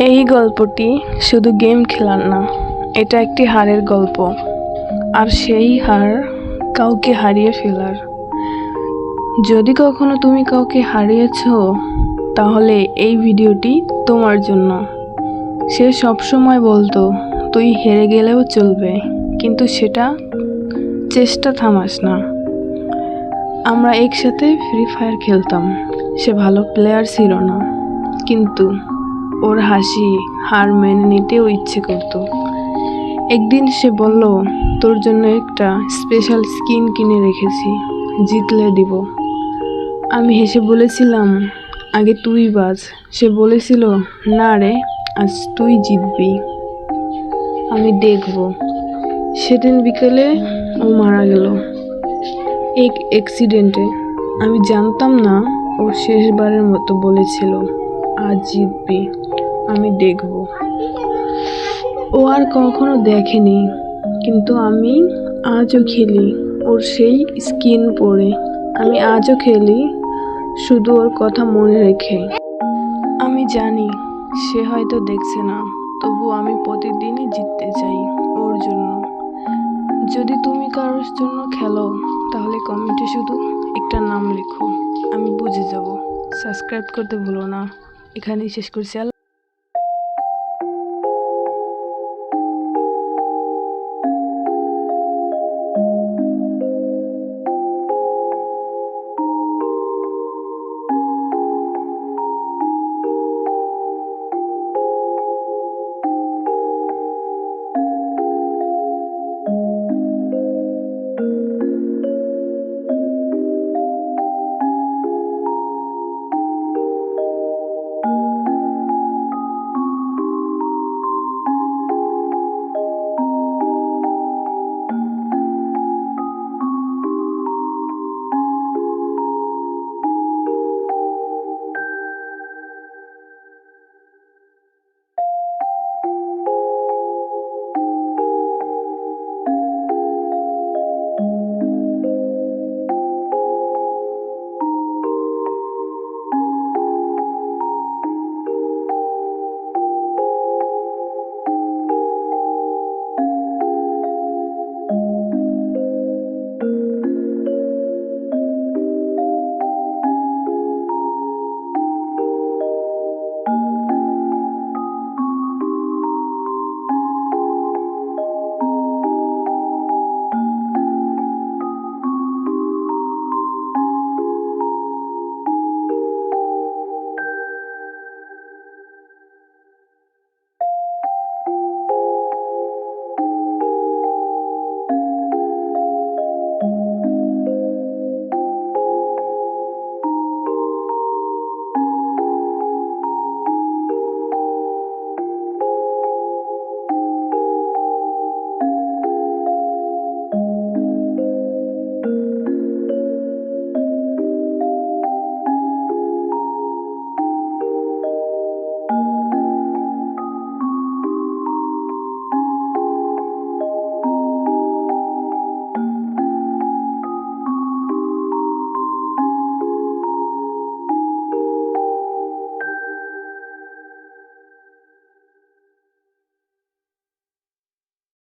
এই গল্পটি শুধু গেম খেলার না, এটা একটি হারের গল্প। আর সেই হার কাউকে হারিয়ে ফেলার। যদি কখনো তুমি কাউকে হারিয়েছো, তাহলে এই ভিডিওটি তোমার জন্য। সে সবসময় বলতো, তুই হেরে গেলেও চলবে, কিন্তু সেটা চেষ্টা থামাস না। আমরা একসাথে ফ্রি ফায়ার খেলতাম। সে ভালো প্লেয়ার ছিল না। কিন্তু ওর হাসি হার মেনে নিতেও ইচ্ছে করতো। একদিন সে বলল, তোর জন্য একটা স্পেশাল স্কিন কিনে রেখেছি, জিতলে দিব। আমি হেসে বলেছিলাম, আগে তুই বাজ। সে বলেছিল, না রে, আজ তুই জিতবি। আমি দেখব। সেদিন বিকেলে ও মারা গেল। এক অ্যাক্সিডেন্টে আমি জানতাম না, ও শেষবারের মতো বলেছিল। আজ জিতবে, আমি দেখব। ও আর কখনো দেখেনি, কিন্তু আমি আজও খেলি। ওর সেই স্কিন পরে, আমি আজও খেলি, শুধু ওর কথা মনে রেখে। আমি জানি, সে হয়তো দেখছে না, তবু আমি প্রতিদিনই জিততে চাই ওর জন্য। যদি তুমি কারোর জন্য খেলো, তাহলে কমেন্টে শুধু একটা নাম লেখো, আমি বুঝে যাব। সাবস্ক্রাইব করতে ভুলো না। এখানেই শেষ করছি। আল্লাহ